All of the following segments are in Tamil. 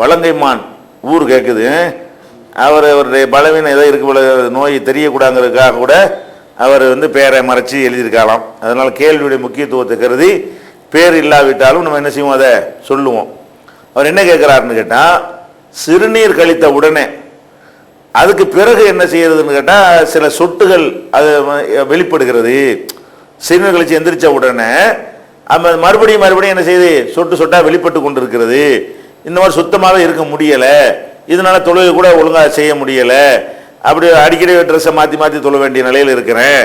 வலங்கைமான் ஊர் கேட்குது அவர் அவருடைய பலவீனம் ஏதோ இருக்கு போல நோய் தெரியக்கூடாங்கிறதுக்காக கூட அவர் வந்து பேரை மறைச்சி எழுதியிருக்கலாம் அதனால் கேள்வியுடைய முக்கியத்துவத்தை கருதி பேர் இல்லாவிட்டாலும் நம்ம என்ன செய்வோம்? அதை சொல்லுவோம். அவர் என்ன கேட்குறாருன்னு கேட்டால் சிறுநீர் கழித்த உடனே அதுக்கு பிறகு என்ன செய்யறதுன்னு கேட்டால் சில சொட்டுகள் அது வெளிப்படுகிறது. சிறுநீர் கழிச்சு எந்திரிச்ச உடனே அந்த மறுபடியும் மறுபடியும் என்ன செய்யுது சொட்டு சொட்டாக வெளிப்பட்டு கொண்டிருக்கிறது. இந்த மாதிரி சுத்தமாகவே இருக்க முடியலை. இதனால் தொழுகை கூட ஒழுங்காக செய்ய முடியலை. அப்படி அடிக்கடி ட்ரெஸ்ஸை மாற்றி மாற்றி தொழ வேண்டிய நிலையில் இருக்கிறேன்.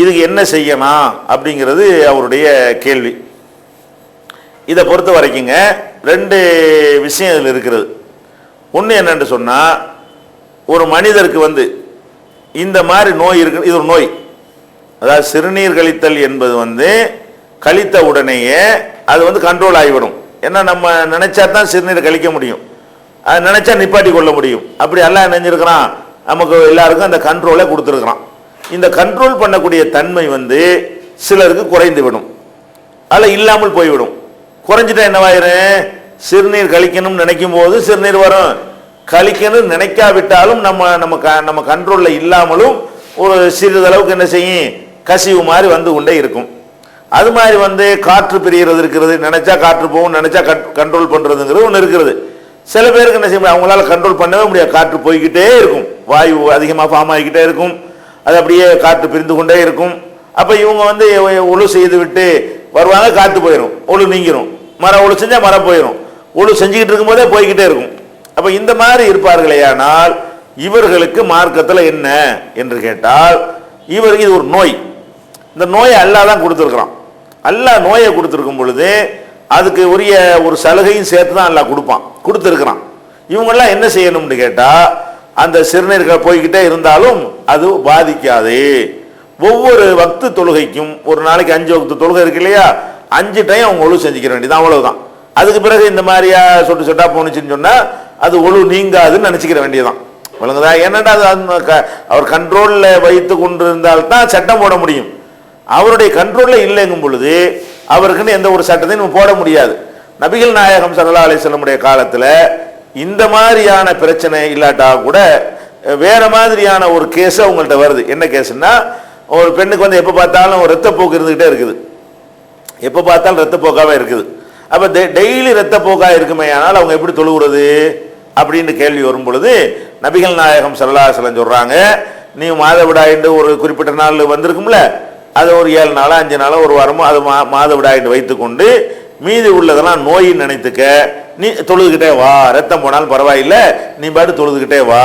இதுக்கு என்ன செய்யணும் அப்படிங்கிறது அவருடைய கேள்வி. இதை பொறுத்த வரைக்குங்க ரெண்டு விஷயம் இதில் இருக்கிறது. ஒன்று என்னென்று சொன்னால் ஒரு மனிதருக்கு வந்து இந்த மாதிரி நோய் இருக்கு இது ஒரு நோய். அதாவது சிறுநீர் கழித்தல் என்பது வந்து கழித்த உடனேயே அது வந்து கண்ட்ரோல் ஆகிவிடும். ஏன்னா நம்ம நினைச்சா தான் சிறுநீரை கழிக்க முடியும். அதை நினைச்சா நிப்பாட்டி கொள்ள முடியும். அப்படி எல்லாம் நினைஞ்சிருக்கிறான் நமக்கு எல்லாருக்கும் அந்த கண்ட்ரோலை கொடுத்துருக்குறான். இந்த கண்ட்ரோல் பண்ணக்கூடிய தன்மை வந்து சிலருக்கு குறைந்து விடும். அதில் இல்லாமல் போய்விடும். குறைஞ்சிட்டா என்னவாயிரும் சிறுநீர் கழிக்கணும்னு நினைக்கும் போது சிறுநீர் வரும். கழிக்கணும்னு நினைக்காவிட்டாலும் நம்ம நம்ம க- நம்ம கண்ட்ரோலில் இல்லாமலும் ஒரு சிறிதளவுக்கு என்ன செய்யும்? கசிவு மாதிரி வந்து கொண்டே இருக்கும். அது மாதிரி வந்து காற்று பிரிகிறது இருக்கிறது நினைச்சா காற்று போகும் நினைச்சா கண்ட்ரோல் பண்றதுங்கிறது ஒன்று இருக்கிறது சில பேருக்கு என்ன செய்ய முடியும்? அவங்களால கண்ட்ரோல் பண்ணவே முடியாது. காற்று போய்கிட்டே இருக்கும். வாயு அதிகமாக ஃபார்ம் ஆகிக்கிட்டே இருக்கும். அது அப்படியே காற்று பிரிந்து கொண்டே இருக்கும். அப்ப இவங்க வந்து ஒழு செய்து விட்டு வருவாங்க காற்று போயிடும் ஒழு நீங்கிரும். மரம் ஒழு செஞ்சா மரம் போயிடும் ஒழு செஞ்சுக்கிட்டு இருக்கும்போதே போய்கிட்டே இருக்கும். அப்ப இந்த மாதிரி இருப்பார்களேயானால் இவர்களுக்கு மார்க்கத்தில் என்ன என்று கேட்டால் இவருக்கு இது ஒரு நோய். இந்த நோயை அல்லாஹ் தான் கொடுத்துருக்குறான். அல்லா நோயை கொடுத்துருக்கும் பொழுது அதுக்கு உரிய ஒரு சலுகையும் சேர்த்து தான் அல்லா கொடுப்பான். கொடுத்துருக்குறான். இவங்கெல்லாம் என்ன செய்யணும்னு கேட்டால் அந்த சிறுநீர்கள் போய்கிட்டே இருந்தாலும் அது பாதிக்காது. ஒவ்வொரு வக்து தொழுகைக்கும் ஒரு நாளைக்கு அஞ்சு வக்து தொழுகை இருக்கு இல்லையா? அஞ்சு டைம் அவங்க ஒழு செஞ்சுக்கிற வேண்டியது அவ்வளவுதான். அதுக்கு பிறகு இந்த மாதிரியா சொட்டு சொட்டா போணுச்சுன்னு சொன்னா அது ஒழு நீங்காதுன்னு நினைச்சுக்கிற வேண்டியதான் விளங்குதா? என்னடா அது க- அவர் கண்ட்ரோல்ல வைத்து கொண்டிருந்தால்தான் சட்டம் போட முடியும். அவருடைய கண்ட்ரோலில் இல்லைங்கும் பொழுது அவருக்குன்னு எந்த ஒரு சட்டத்தையும் நம்ம போட முடியாது. நபிகள் நாயகம் சல்லா அலிஸ்லமுடைய காலத்தில் இந்த மாதிரியான பிரச்சனை இல்லாட்டா கூட வேற மாதிரியான ஒரு கேஸ் அவங்கள்ட்ட வருது. என்ன கேஸ்னா ஒரு பெண்ணுக்கு வந்து எப்போ பார்த்தாலும் ஒரு ரத்தப்போக்கு இருந்துகிட்டே இருக்குது. எப்போ பார்த்தாலும் ரத்தப்போக்காகவே இருக்குது. அப்போ டெய்லி ரத்தப்போக்காக இருக்குமே ஆனால் அவங்க எப்படி தொழுகிறது அப்படின்னு கேள்வி வரும் பொழுது நபிகள் நாயகம் சல்லாஹலம் சொல்கிறாங்க நீ மாதவிடாயின்னு ஒரு குறிப்பிட்ட நாள் வந்திருக்கும்ல அது ஒரு ஏழு நாளோ அஞ்சு நாளோ ஒரு வாரமோ அது மா மாதவிடாயின்னு வைத்துக்கொண்டு மீதி உள்ளதெல்லாம் நோயின்னு நினைத்துக்க. நீ தொழுதுகிட்டே வா. ரத்தம் போனாலும் பரவாயில்ல. நீ பாட்டு தொழுதுகிட்டே வா.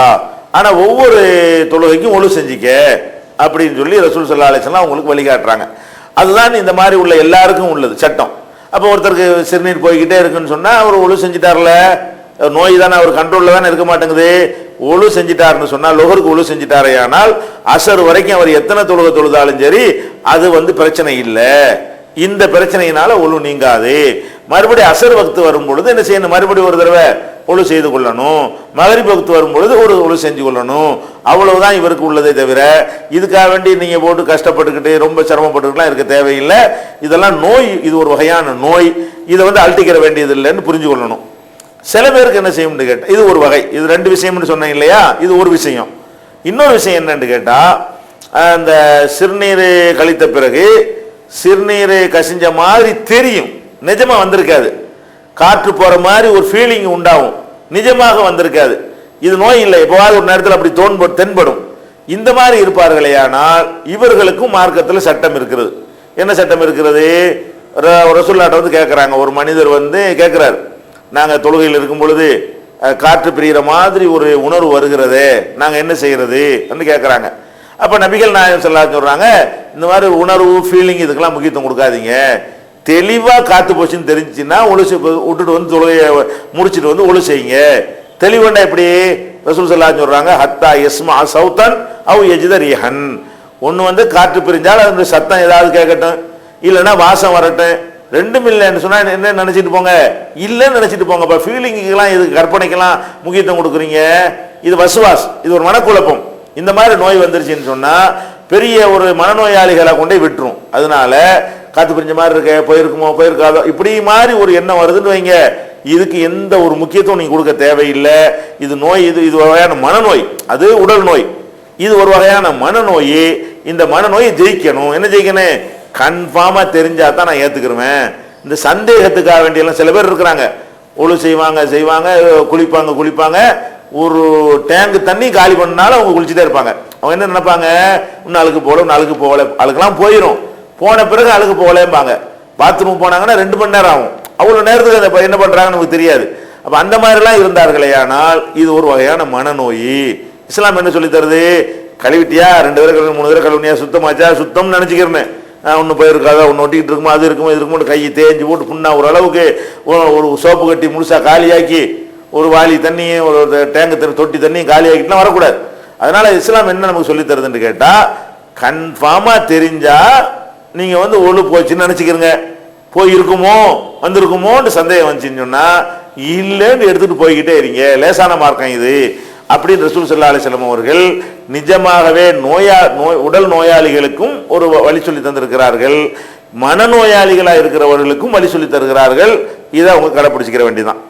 ஆனால் ஒவ்வொரு தொழுகைக்கும் ஒழு செஞ்சிக்க. அப்படின்னு சொல்லி ரசூல் சல்லா அலிஸ்லாம் உங்களுக்கு வழிகாட்டுறாங்க. அதுதான் இந்த மாதிரி உள்ள எல்லாருக்கும் உள்ளது சட்டம். அப்போ ஒருத்தருக்கு சிறுநீர் போய்கிட்டே இருக்குன்னு சொன்னால் அவர் ஒழு செஞ்சிட்டார்ல. நோய் தானே அவர் கண்ட்ரோலில் தானே இருக்க மாட்டேங்குது. ஒழு செஞ்சிட்டாருன்னு சொன்னால் லொகருக்கு ஒழு செஞ்சிட்டாரே ஆனால் அசர் வரைக்கும் அவர் எத்தனை தொழுக தொழுதாலும் சரி அது வந்து பிரச்சனை இல்லை. இந்த பிரச்சனையினால ஒழு நீங்காது. மறுபடியும் அசர் வக்து வரும் பொழுது என்ன செய்யணும்? மறுபடியும் ஒரு தடவை ஒழு செய்து கொள்ளணும். மகரிப் வக்து வரும் பொழுது ஒரு ஒழு செஞ்சு கொள்ளணும். அவ்வளவுதான் இவருக்கு உள்ளதே தவிர இதுக்காக வேண்டி நீங்கள் போட்டு கஷ்டப்பட்டுக்கிட்டு ரொம்ப சிரமப்பட்டுக்கலாம் இருக்க தேவையில்லை. இதெல்லாம் நோய் இது ஒரு வகையான நோய். இதை வந்து அழட்டிக்கிற வேண்டியது இல்லைன்னு புரிஞ்சு கொள்ளணும். சில பேருக்கு என்ன செய்யும்னு கேட்டால் இது ஒரு வகை இது ரெண்டு விஷயம்னு சொன்னேன் இல்லையா? இது ஒரு விஷயம். இன்னொரு விஷயம் என்னன்னு கேட்டால் அந்த சிறுநீர் கழித்த பிறகு சிறுநீர் கசிஞ்ச மாதிரி தெரியும். நிஜமாக வந்திருக்காது. காற்று போகிற மாதிரி ஒரு ஃபீலிங் உண்டாகும். நிஜமாக வந்திருக்காது. இது நோய் இல்லை. எப்போவாது ஒரு நேரத்தில் அப்படி தோன்ப தென்படும். இந்த மாதிரி இருப்பார்களேயானால் இவர்களுக்கும் மார்க்கத்தில் சட்டம் இருக்கிறது. என்ன சட்டம் இருக்கிறது? ரசுல்லாட்ட வந்து கேட்குறாங்க ஒரு மனிதர் வந்து கேட்குறாரு நாங்கள் தொழுகையில் இருக்கும் பொழுது காற்று பிரிகிற மாதிரி ஒரு உணர்வு வருகிறதே நாங்கள் என்ன செய்கிறது செய்யறது கேட்குறாங்க அப்போ நபிகள் நாயகம் செல்லா சொல்கிறாங்க இந்த மாதிரி உணர்வு ஃபீலிங் இதுக்கெல்லாம் முக்கியத்துவம் கொடுக்காதீங்க. தெளிவாக காற்று போச்சுன்னு தெரிஞ்சுன்னா ஒழிச்சு விட்டுட்டு வந்து தொழுகையை முடிச்சுட்டு வந்து ஒழு செய்யுங்க. தெளிவுண்டா எப்படி? ரசூல் செல்லா சொல்கிறாங்க ஹத்தா எஸ்மா சவுத்தன் அவ் எஜித ரிஹன். ஒன்று வந்து காற்று பிரிஞ்சால் அந்த சத்தம் ஏதாவது கேட்கட்டும் இல்லைன்னா வாசம் வரட்டும். ரெண்டும் இல்லைன்னு சொன்னால் என்ன நினச்சிட்டு போங்க? இல்லைன்னு நினச்சிட்டு போங்க. இப்போ ஃபீலிங்குக்கெல்லாம் இது கற்பனைக்கெல்லாம் முக்கியத்துவம் கொடுக்குறீங்க. இது வசுவாஸ். இது ஒரு மனக்குழப்பம். இந்த மாதிரி நோய் வந்துருச்சுன்னு சொன்னால் பெரிய ஒரு மனநோயாளிகளை கொண்டே விட்டுரும். அதனால காத்து பிரிஞ்ச மாதிரி இருக்க போயிருக்குமோ போயிருக்காதோ இப்படி மாதிரி ஒரு எண்ணம் வருதுன்னு வைங்க. இதுக்கு எந்த ஒரு முக்கியத்துவம் நீங்கள் கொடுக்க தேவையில்லை. இது நோய் இது இது ஒரு வகையான மனநோய். அது உடல் நோய். இது ஒரு வகையான மனநோய். இந்த மனநோயை ஜெயிக்கணும். என்ன ஜெயிக்கணும்? கன்ஃபார்மாக தெரிஞ்சா தான் நான் ஏற்றுக்கிருவேன் இந்த சந்தேகத்துக்காக வேண்டியெல்லாம் சில பேர் இருக்கிறாங்க. ஒழு செய்வாங்க செய்வாங்க குளிப்பாங்க குளிப்பாங்க. ஒரு டேங்கு தண்ணி காலி பண்ணாலும் அவங்க குளிச்சுட்டே இருப்பாங்க. அவங்க என்ன நினைப்பாங்க? இன்னும் அழுக்கு போகல இன்னும் அழுக்கு போகல. அழுக்கெல்லாம் போயிடும் போன பிறகு அழுக்கு போகலேம்பாங்க. பாத்ரூம் போனாங்கன்னா ரெண்டு மணி நேரம் ஆகும். அவ்வளோ நேரத்துக்கு அதை என்ன பண்ணுறாங்கன்னு நமக்கு தெரியாது. அப்போ அந்த மாதிரிலாம் இருந்தார்களே ஆனால் இது ஒரு வகையான மனநோய். இஸ்லாம் என்ன சொல்லி தருது கழுவிட்டியா? ரெண்டு பேரும் கழுவி மூணு பேரும் கழுவினியா? சுத்தமாச்சா? சுத்தம்னு நினச்சிக்கிறேன் ஒன்று போயிருக்காத ஒன்று ஒட்டிக்கிட்டு இருக்குமோ அது இருக்குமோ இது இருக்குமோ கையை தேஞ்சு போட்டு புண்ணா ஒரு அளவுக்கு ஒரு- சோப்பு கட்டி முழுசாக காலியாக்கி ஒரு வாலி தண்ணியும் ஒரு டேங்கு தண்ணி தொட்டி தண்ணியும் காலியாக்கிட்டுலாம் வரக்கூடாது. அதனால் இஸ்லாம் என்ன நமக்கு சொல்லித்தருதுன்னு கேட்டால் கன்ஃபார்மாக தெரிஞ்சால் நீங்கள் வந்து ஒழு போச்சுன்னு நினைச்சுக்கிறீங்க. போய் இருக்குமோ வந்திருக்குமோன்னு சந்தேகம் வந்துச்சுன்னு சொன்னால் இல்லைன்னு எடுத்துகிட்டு போய்கிட்டே இருங்க லேசான மார்க்கம் இது. அப்படின்னு ரசூல் சல்லா அலிஸ்லாம் அவர்கள் நிஜமாகவே நோயா நோய் உடல் நோயாளிகளுக்கும் ஒரு வழி சொல்லி தந்திருக்கிறார்கள். மனநோயாளிகளாக இருக்கிறவர்களுக்கும் வழி சொல்லி தருகிறார்கள். இதை அவங்க கடைப்பிடிச்சிக்கிற வேண்டியதான்